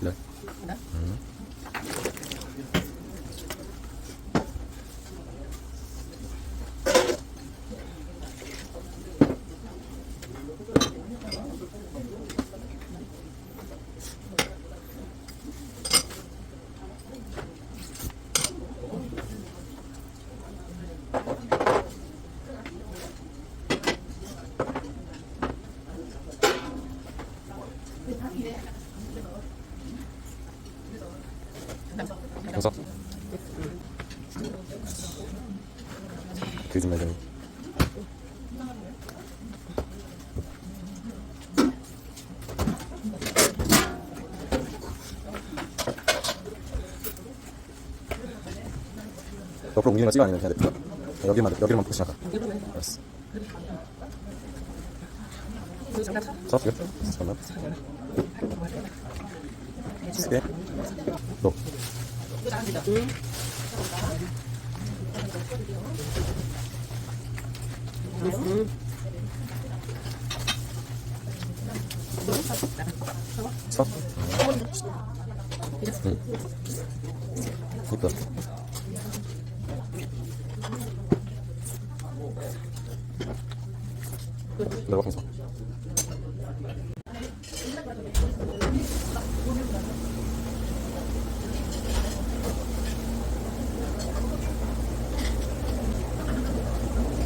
네. 네? 음. 감사. 거짓말이야. 옆으로 옮기는 거 찍어 아니면 그냥 냅둬 여기만 여기만 보고 지나가 알았어 자, 지금 잠깐만. 세 개. 너. 서. 응. 이뻐. 내 Dalawa kang isa.